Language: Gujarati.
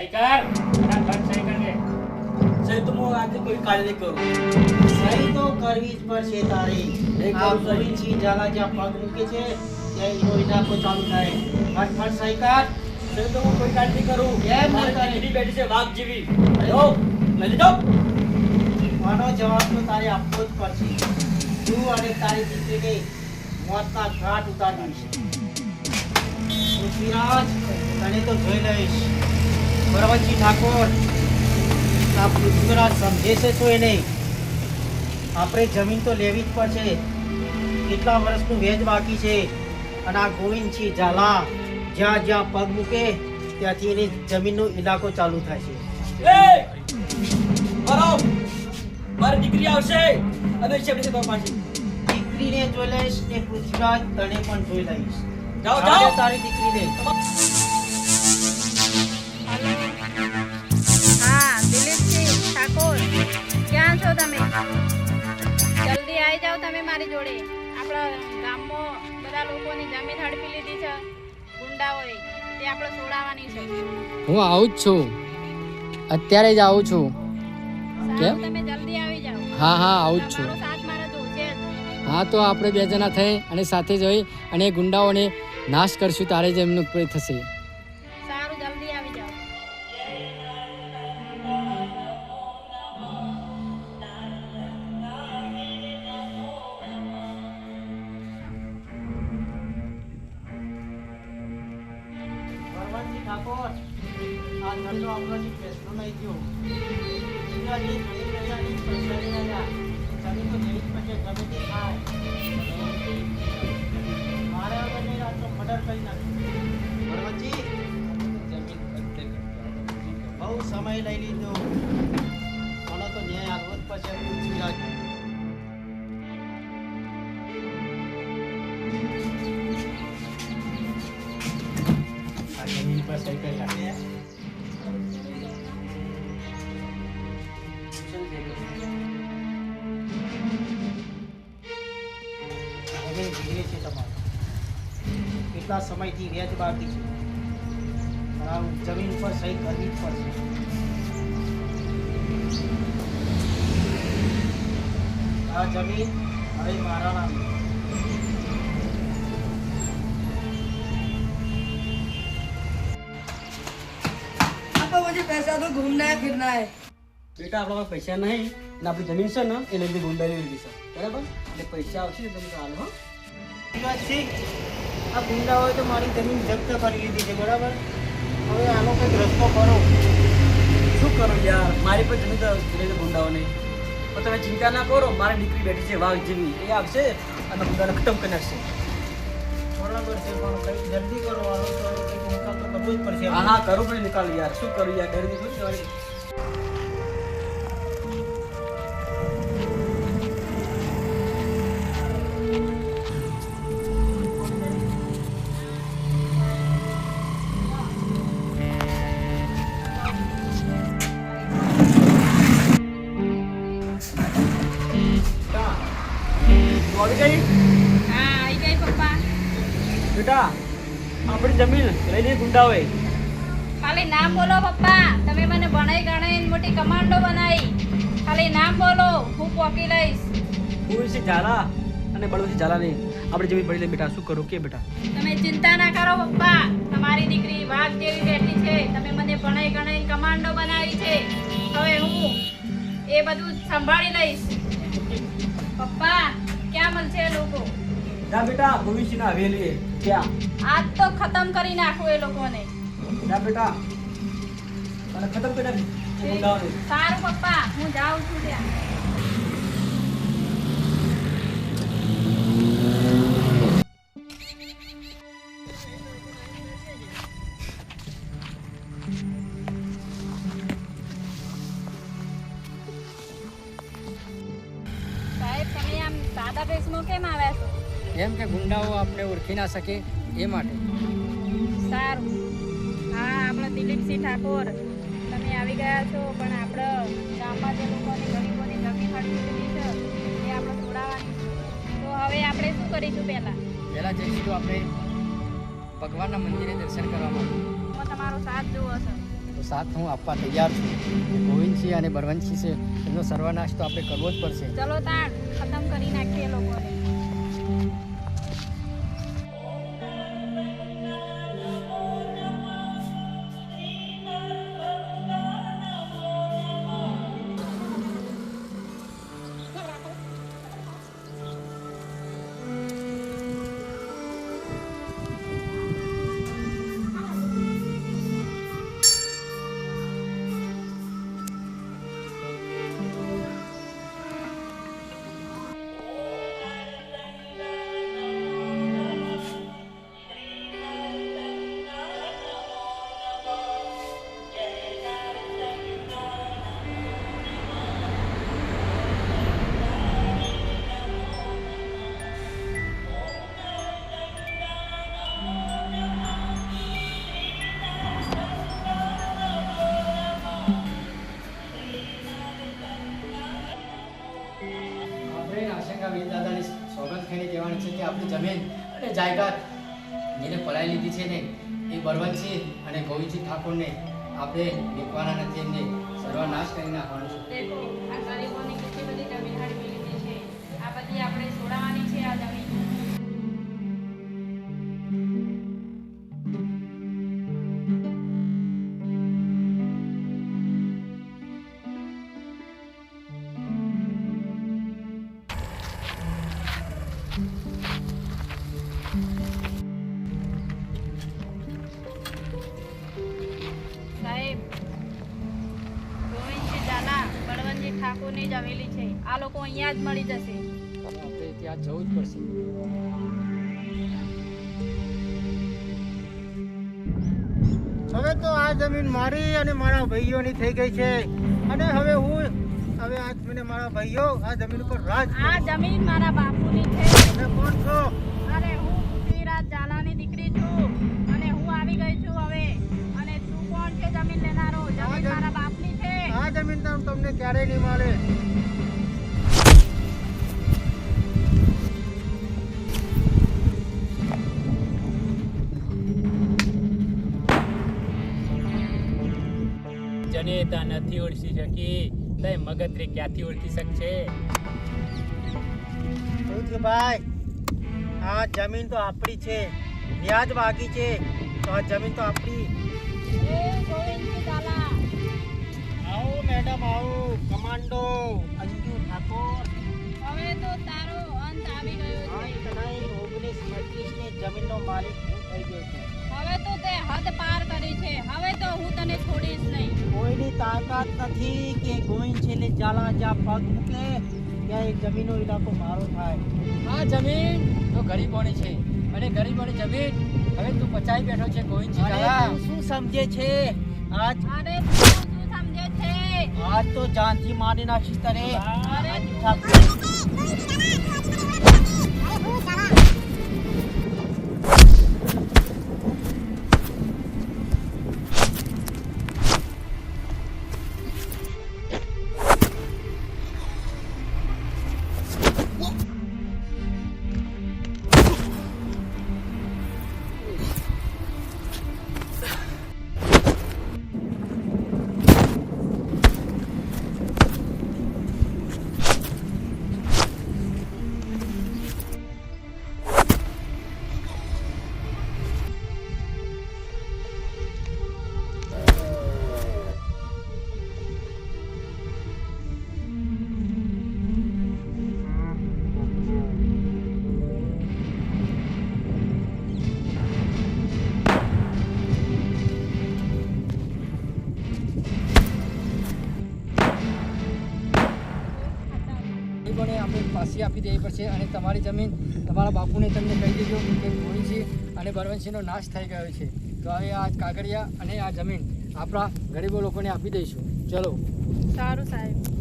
સહી કર ફટાફટ સહી કર દે તો હું આજે કોઈ કાર્ય નહીં કરું. સહી તો કરવી જ પડશે તારે. આ સહી. ઝાલા જ્યાં પગ મૂકે છે ત્યાં એનો ઇલાકો ચાલુ થાય. ફટફટ સહી કર તો હું કોઈ કાર્ય નહીં કરું? કેમ મારી નહીં કરે? દીકરી બેઠી છે વાઘ જેવી. આનો જવાબ તો તારે આપવો જ પડશે. તું અને તારી દીકરીને મોતના ઘાટ ઉતારીશ પૃથ્વીરાજ તને તો જોઈ લઈશ. બળવંતજી ઠાકોર આ પૃથ્વીરાજ સમજે છે તો એ નહીં આપણે જમીન તો લેવી જ પડશે. કેટલા વર્ષનું વેજ બાકી છે? અને આ ગોવિંદસિંહ ઝાલા જ્યાં જ્યાં પગ મૂકે ત્યાંથી એની જમીનનો ઇલાકો ચાલુ થાય છે. મારી દીકરી આવશે. અને છે આપણી પાછી. દીકરીને જોઈ લઈશ ને પૃથ્વીરાજ તને પણ જોઈ લઈશ. જાઓ જાઓ. તારી દીકરીને. જલ્દી આવી જાઓ તમે મારી જોડે. આપણા ગામમાં બધા લોકોની જમીન હડપી લીધી છે. ગુંડાઓએ તે આપણે છોડાવવાની છે. હું આવું જ છું. અત્યારે જ આવું છું. કેમ? તમે જલ્દી આવી જાઓ. હા હા આવું જ છું. સાથ મારે જોશે હા તો આપણે બે જણા થઈ અને સાથે જઈ અને ગુંડાઓને નાશ કરશું તારે જ એમનું થશે. બળવંતજી આ ધંધો આપણાથી ફેસલો નહીં ગયો શિવાજી ઘણી પ્રજાની પૈસાની રહ્યા જમીન તો લેવી જ પડશે ગમે તે થાય મારે હવે નહીં આ મર્ડર કરી નાખ્યું બળવંતજી બહુ સમય લઈ લીધો. હવે ધીરે છે તમારે કેટલા સમયથી વ્યાજ બાકી છે પણ આ જમીન પર સહી કરવી જ પડશે આ જમીન હવે મારા નામ आपको मुझे पैसा दो घूमना है फिरना है બેટા આપણા પાસે પૈસા નહીં ને આપણી જમીન છે ને એ લીધે ગુંડાઈ લીધી છે બરાબર એટલે પૈસા આવશે ને તમે હાલ હો શિવરાજસિંહ, આ ગુંડાઓએ તો મારી જમીન જપ્ત કરી લીધી છે, બરાબર? હવે આનો કંઈક રસ્તો કરો. શું કરું યાર? મારી પણ જમીન તો ગુંડાઓને. પણ તમે ચિંતા ના કરો, મારી દીકરી બેઠી છે વાઘ જેવી. એ આવશે અને ગુંડાને ખતમ કરી નાખશે. બરાબર છે, પણ કંઈક જલ્દી કરો નિકાલ હા હા, કરવું પડે યાર. શું કરું યાર? ડરી દીધું આવી ગઈ? હા આવી ગઈ પપ્પા. બેટા આપણી જમીન લઈ લે ગુંડાઓએ ખાલી નામ બોલો પપ્પા. તમે મને ભણાઈ ગણાઈને મોટી કમાન્ડો બનાવી ખાલી નામ બોલો હું પોકી લઈશ. હું છે ઝાલા અને બળવંતી ઝાલા નહીં. આપણે જમીન પડી લે બેટા શું કરું કે બેટા? તમે ચિંતા ના કરો પપ્પા. તમારી દીકરી વાઘ જેવી બેઠી છે. તમે મને ભણાઈ ગણાઈ કમાન્ડો બનાવી છે. હવે હું એ બધું સંભાળી લઈશ. પપ્પા ક્યાં છે લોકો. જા બેટા ભવિષ્યના હવેલીએ. ક્યાં? આજ તો ખતમ કરી નાખો એ લોકોને. જા બેટા. અને ખતમ કરી નાખ? સારું પપ્પા હું જાઉં છું ત્યાં. સાહેબ સાદા કેમ આવ્યા છો? કેમ કે ગુંડાઓ આપણે ઓળખી ના શકે એ માટે. સારું. હા આપણે દિલીપસિંહ ઠાકોર. તમે આવી ગયા છો પણ આપણે ગામમાં જે લોકોની ગરીબોની જમીન હડપી દીધી છે એ આપણે છોડાવવાની તો હવે આપણે શું કરીશું પહેલાં? પહેલાં જઈશું આપણે ભગવાનના મંદિરે દર્શન કરવા માટે. તમારો સાથ જોવો છે. તો સાથ હું આપવા તૈયાર છું. ગોવિંદસિંહ અને બળવંતસિંહ છે. એમનો સર્વનાશ તો આપણે કરવો જ પડશે. ચલો તાણ, ખતમ કરી નાખીએ લોકોને. આપણી જમીન અને જાયદાદ જેને પડાવી લીધી છે ને, એ બળવંતસિંહ અને ગોવિંદસિંહ ઠાકોરને આપણે વેચવાના નથી એમને સર્વનાશ કરી નાખવાનો છે. આ ગરીબોની કેટલી બધી લીધી છે. આ બધી આપણે છોડાવવાની છે આ જમીન. જ આવેલી છે. આ લોકો અહીંયા જ મળી જશે. આપણે ત્યાં જવું જ પડશે. હવે તો આ જમીન મારી અને મારા ભાઈઓની થઈ ગઈ છે. અને હવે હું હવે આ મને મારા ભાઈઓ આ જમીન ઉપર રાજ આ જમીન મારા બાપુની છે. તમે કોણ છો? ક્યારેય નહીં મળે. જનેતા નથી ઓળખી શકી. તય મગતરે ક્યાંથી ઓળખી શકશે? ભાઈ આ જમીન તો આપણી છે. વ્યાજ બાકી છે. તો આ જમીન તો આપણી. કમાન્ડો અંજુ ઠાકોર. હવે તો તારો અંત આવી ગયો છે. તનાઈ ઓગણીસ પચીસની જમીનનો માલિક હું થઈ ગયો છું. હવે તો તે હદ પાર કરી છે. હવે તો હું તને છોડીશ નહીં. કોઈની તાકાત નથી કે ગોવિંદ છેલ્લે જાલા જ્યાં પગ મૂકે ત્યાં એક જમીનનો ઇલાકો મારો થાય. આ જમીન તો ગરીબોની છે. અને ગરીબોની જમીન હવે તું પચાઈ બેઠો છે ગોવિંદજી શું સમજે છે? આજ અરે છે આજ તો જાનથી મારી નાખીશ તને ગરીબોને આપણે પાછી આપી દેવી પડશે અને તમારી જમીન તમારા બાપુને તમને કહી દેજો કે ગોવિંદસિંહ અને બરવંશીનો નાશ થઈ ગયો છે. તો હવે આ કાગળિયા અને આ જમીન આપણા ગરીબો લોકોને આપી દઈશું. ચલો. સારું સાહેબ.